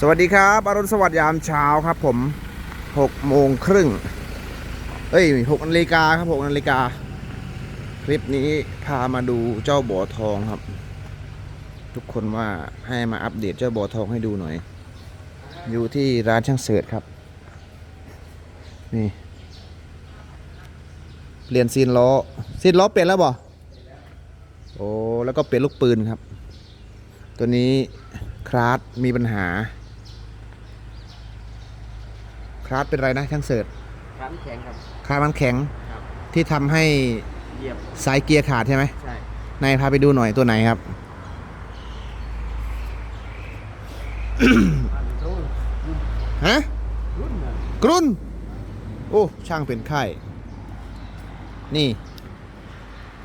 สวัสดีครับอรุณสวัสดิ์ยามเช้าครับผม6โมงครึ่งเอ้ย6นาฬิกาครับ6นาฬิกา คลิปนี้พามาดูเจ้าบ่อทองครับ ทุกคนว่าให้มาอัปเดตเจ้าบ่อทองให้ดูหน่อย อยู่ที่ร้านช่างเสิร์ชครับ นี่เปลี่ยนซีนล้อซีนล้อเปลี่ยนแล้วบ่โอ้แล้วก็เปลี่ยนลูกปืนครับ ตัวนี้คราสมีปัญหา คราสเป็นไรนะช่างเสิร์ชครั้งแข็งครับคราสมันแข็งครับ ที่ทำให้เหยียบสายเกียร์ขาดใช่ไหมใช่นายพาไปดูหน่อยตัวไหนครับรุ่นฮะ รุ่นน่ะกรุนโอ้ ช่างเป็นไข้นี่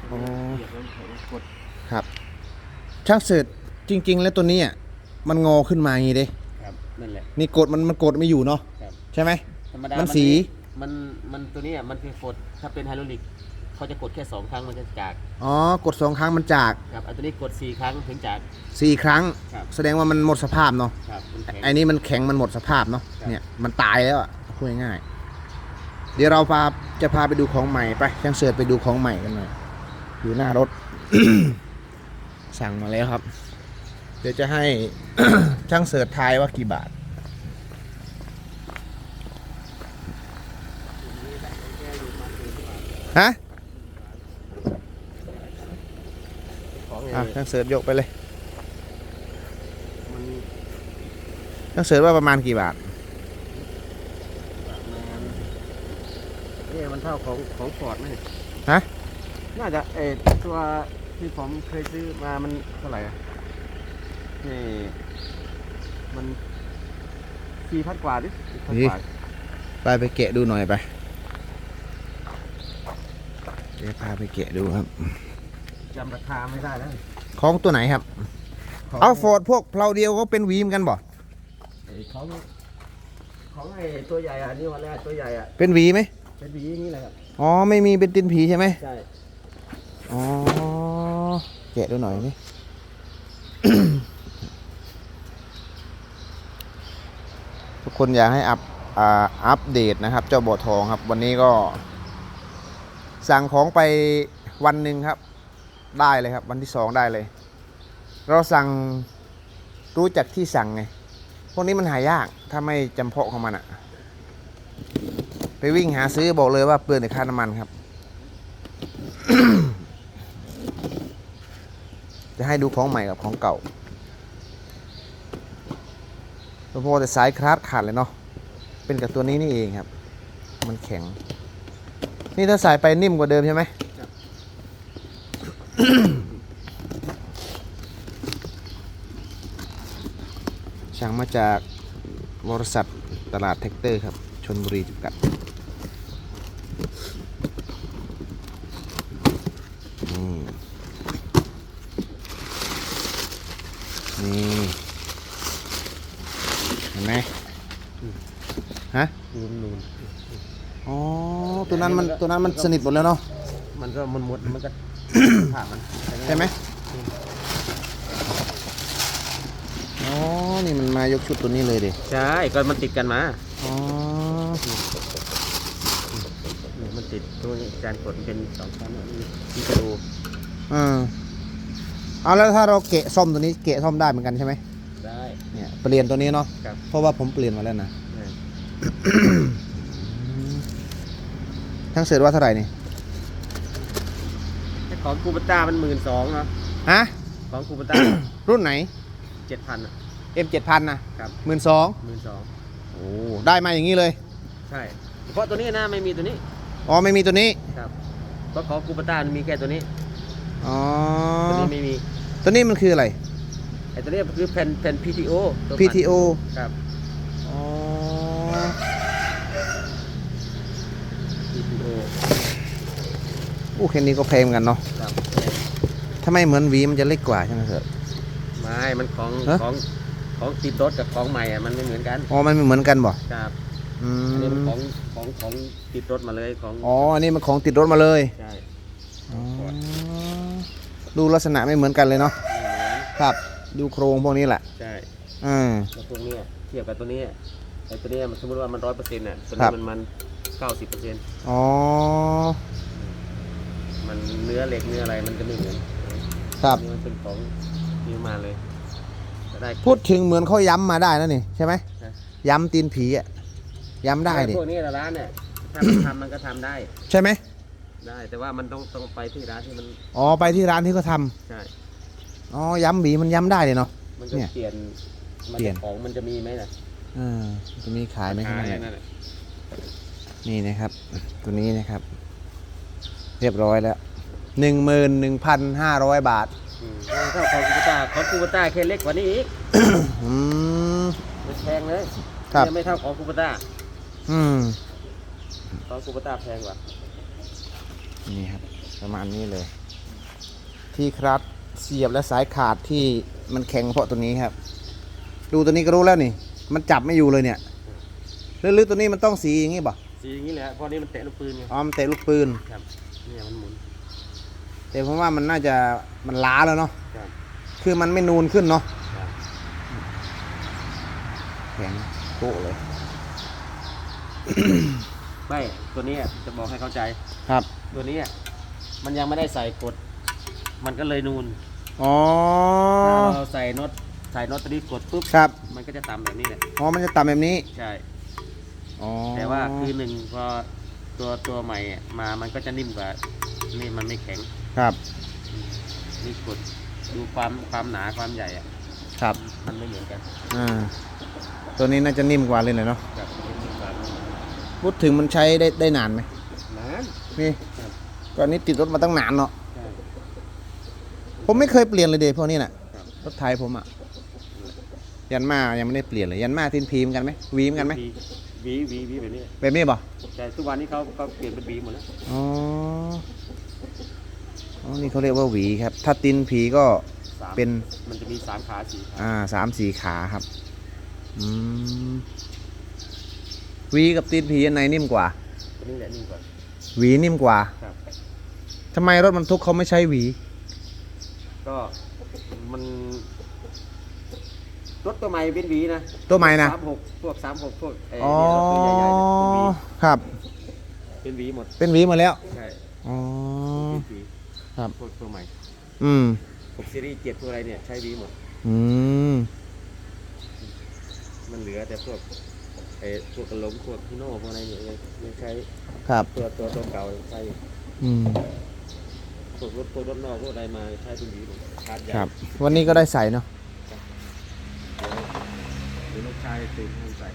โอ้ เหยียบแล้วแข็งกดครับ ช่างเสิร์ชจริง ๆ แล้วตัวนี้อะมันงอขึ้นมาอย่างงี้เด้ ครับนั่นแหละนี่กดมันมันกดไม่อยู่เนาะครับ ใช่ไหม ธรรมดามัมันสี มันมันตัวเนี้ยมันคือกดถ้าเป็นไฮดรอลิกเขาจะกดแค่สองครั้งมันจะจากอ๋อกดสองครั้งมันจากครับอันตัวนี้กดสี่ครั้งถึงจาก สี่ครั้ง ครับ แสดงว่ามันหมดสภาพเนาะครับมันแข็ง ไอ้นี่มันแข็งมันหมดสภาพเนาะครับ เนี่ยมันตายแล้วอะพูดง่ายๆเดี๋ยวเราพาจะพาไปดูของใหม่ไปช่างเสิร์ชไปดูของใหม่กันหน่อยอยู่หน้ารถ สั่งมาแล้วครับ เดี๋ยวจะให้ ช่างเสิร์ชทายว่ากี่บาท ฮะของอะไอ้ช่างเสิร์ชยกไปเลยมันช่างเสิร์ชว่าประมาณกี่บาทเนี่ยมันเท่าของของฟอร์ดไหมฮะ น่าจะเออตัวที่ผมเคยซื้อมามันเท่าไหร่อะนี่มันสี่พันกว่าดิ4,000นี่กว่าไปไปแกะดูหน่อยไปเดี๋ยวพาไปแกะดูครับจำราคาไม่ได้แล้วของตัวไหนครับของเอาฟอร์ดพวกเพลาเดียวก็เป็นหวีเหมอนกันบ่ไอ้ของของไอ้ตัวใหญ่อะนี่วันแรกตัวใหญ่อะเป็นหวีไหมเป็นหวีอย่างนี้แหละครับอ๋อไม่มีเป็นตินผีใช่ไหมใช่อ๋อแกะดูหน่อยนี่ทุกคนอยากให้อัพอ่าอัปเดตนะครับ เจ้าบ่อทองครับ วันนี้ก็ สั่งของไปวันหนึ่งครับ ได้เลยครับ วันที่สองได้เลย เราสั่งรู้จักที่สั่งไง พวกนี้มันหายากถ้าไม่จำเพาะของมันอะไปวิ่งหาซื้อบอกเลยว่าเปลืองแต่ค่าน้ำมันครับ จะให้ดูของใหม่กับของเก่าพอแต่สายคลาสขาดเลยเนาะ เป็นกับตัวนี้นี่เองครับ มันแข็ง นี่ถ้าใส่ไปนิ่มกว่าเดิมใช่ไหมสั่งมาจากบริษัทตลาดแท็กเตอร์ครับ ชนบุรีจำกัดนี่นี่เห็นไหมฮะ นูนนูนอ๋อ ตัวนั้นมันตัวนั้นมันสนิทหมดแล้วเนาะมันก็มันหมดมันก็ผ่ามันใช่ไหมอ๋อ นี่มันมายกชุดตัวนี้เลยดิใช่ก็มันติดกันมาอ๋อนี่มันติดตัวนี้จานกดมันเป็นสองชั้นอะนี่ที่กระดูอืมเอาแล้วถ้าเราเกะซ่อมตัวนี้เกะซ่อมได้เหมือนกันใช่ไหมได้เนี่ยเปลี่ยนตัวนี้เนาะครับเพราะว่าผมเปลี่ยนมาแล้วนะ ได้ทั้งเสร็จว่าเท่าไหร่นี่แต่ของคูปต้ามันหมื่นสองเนาะฮะของคูปต้ารุ่นไหนเจ็ดพันอะ M 7 0 0นะครับหมื่นสองหมื่นสองโอ้ได้มาอย่างนี้เลย ใช่เฉพาะตัวนี้นะไม่มีตัวนี้อ๋อไม่มีตัวนี้ครับเพราะของคูปต้ามันมีแค่ตัวนี้อ๋อตัวนี้ไม่มีตัวนี้มันคืออะไรไอ้ตัวนี้คือแผ่นแผ่น PTO ตัว PTO ครับ อ๋อ PTO อู้แค่นี้ก็แพงเหมือนกันเนาะครับทำไมเหมือนหวีมันจะเล็กกว่าใช่ไหมเถอะไม่มันของฮะ ของของติดรถกับของใหม่อะมันไม่เหมือนกันอ๋อมันไม่เหมือนกันบ่ครับอือันนี้มันมของของของติดรถมาเลยของอ๋ออันนี้มันของติดรถมาเลยใช่อ๋อดูลักษณะไม่เหมือนกันเลยเนาะไม่เหมือนครับ ดูโครงพวกนี้แหละใช่อืม แล้วพวกเนี้ยทียบกับตัวนี้ไอ้ตัวนี้มันสมมติว่ามันร้อยเปอร์เซ็นต์เนี่ยตัวครันี้บ มันมันเก้าสิบเปอร์เซ็นต์อ๋อ มันเนื้อเหล็กเนื้ออะไรมันจะไม่เหมือนครับ อันนี่มันเป็นของยืมมาเลยจะได้ พูดถึงเหมือนเขาย้ำมาได้นะนี่ใช่ไหมใช่ย้ำตีนผีอะย้ำได้ดิพวกนี้ร้านเนี่ยถ้ามันทำมันก็ทำได้ ใช่ไหมได้ แต่ว่ามันต้องต้องไปที่ร้านที่มันอ๋อไปที่ร้านที่เขาทำใช่อ๋อย้ำหวีมันย้ำได้เลยเนาะ มันจะเนี่ยเปลี่ยนมันเปลี่ยนจะของมันจะมีไหมล่ะเออจะมีขายไหมที่ขายนั่นนั่นแหละนี่นะครับ ตัวนี้นะครับ เรียบร้อยแล้วหนึ่งหมื่นหนึ่งพันห้าร้อยบาทอืมถ้าของคูปต้าของคูปต้าแค่เล็กกว่านี้อีกอืม มันแพงเลยครับเนี่ยไม่เท่าของคูปต้าอืม ของคูปต้าแพงกว่านี่ครับ ประมาณนี้เลย ที่ครัดเสียบและสายขาดที่มันแข็งเพราะตัวนี้ครับ ดูตัวนี้ก็รู้แล้วนี่ มันจับไม่อยู่เลยเนี่ยหรือๆตัวนี้มันต้องสีอย่างงี้ป่ะสีอย่างนี้แหละเพราะนี่มันเตะลูกปืนไง อ๋อมันเตะลูกปืนครับ เนี่ยมันหมุน แต่ผมว่ามันน่าจะมันล้าแล้วเนาะครับคือมันไม่นูนขึ้นเนาะครับ แข็งโป๊ะเลย ไม่ตัวนี้จะบอกให้เข้าใจ ครับ ตัวนี้มันยังไม่ได้ใส่กด มันก็เลยนูนอ๋อ ถ้าเราใส่น็อตใส่น็อตตัวนี้กดปุ๊บครับ มันก็จะต่ำแบบนี้แหละอ๋อ มันจะต่ำแบบนี้ ใช่ อ๋อแต่ว่าคือหนึ่งพอ ตัวตัวใหม่อะมามันก็จะนิ่มกว่า นี่มันไม่แข็งครับนี่กดดูความความหนาความใหญ่อะครับมันไม่เหมือนกันอ่าตัวนี้น่าจะนิ่มกว่าเลยหน่อยเนาะกับนิ่มกว่าพูดถึงมันใช้ได้ได้นานไหมนานนี่ครับก่อนนี้ติดรถมาตั้งนานเนาะใช่ผมไม่เคยเปลี่ยนเลยเดพวกนี้น่ะครับรถไทยผมอะยันมายังไม่ได้เปลี่ยนเลยยันมาทินพีเหมอนกันไหมหวีเหมอนกันไหม วีวีวีแบบนี้แบบนี้ป่ะแต่ทุกวันนี้เขาเขาเปลี่ยนเป็นวีหมดแล้วอ๋ออ๋อนี่เขาเรียกว่าหวีครับ ถ้าตินผีก็สามเป็นมันจะมีสามขาสี่ขาอ่าสามสี่ขาครับอืมหวีกับตีนผีอันไหนนิ่มกว่า ตัวนี้แหละนิ่มกว่าหวีนิ่มกว่าครับ ทำไมรถบรรทุกเขาไม่ใช้หวี ก็มัน รถตัวใหม่เป็นวีนะตัวใหม่นะสามหกพวกสามหกพวกไอ้อ๋อเนี่ยรถตัวใหญ่ๆเนี่ยครับเป็นวีเป็นวีหมดเป็นหวีหมาแล้ว ใช่อ๋อ เป็นวีครับ พวกตัวใหม่อืม พวกซีรีส์เจ็ดพวกอะไรเนี่ยใช้วีหมด อืม มันเหลือแต่พวกไอ้พวกกระหลงพวกพิโน่พวกอะไรเนี่ยยังยังใช้ครับ ตัวตัวตัวเก่ายังใช้อยู่อืม พวกรถตัวรถนอกพวกอะไรมาใช้เป็นวีหมดชาร์จใหญ่ครับ วันนี้ก็ได้ใส่เนาะเดี๋ยวเดี๋ยวลูกชายตื่นให้ใส่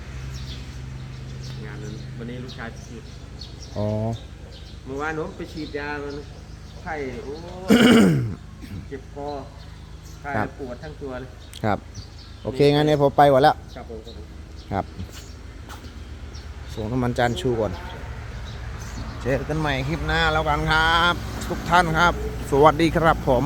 งานนั้นวันนี้ลูกชายฉีดอ๋อ เมื่อวานผมไปฉีดยามันไข้โอ้เจ็บคอไข้ครับ ปวดทั้งตัวเลยครับ โอเคงั้นเนี่ยผมไปก่อนแล้ว ครับผมครับผม ครับ ส่งน้ำมันจานชูก่อน เจอกันใหม่คลิปหน้าแล้วกันครับ ทุกท่านครับ สวัสดีครับผม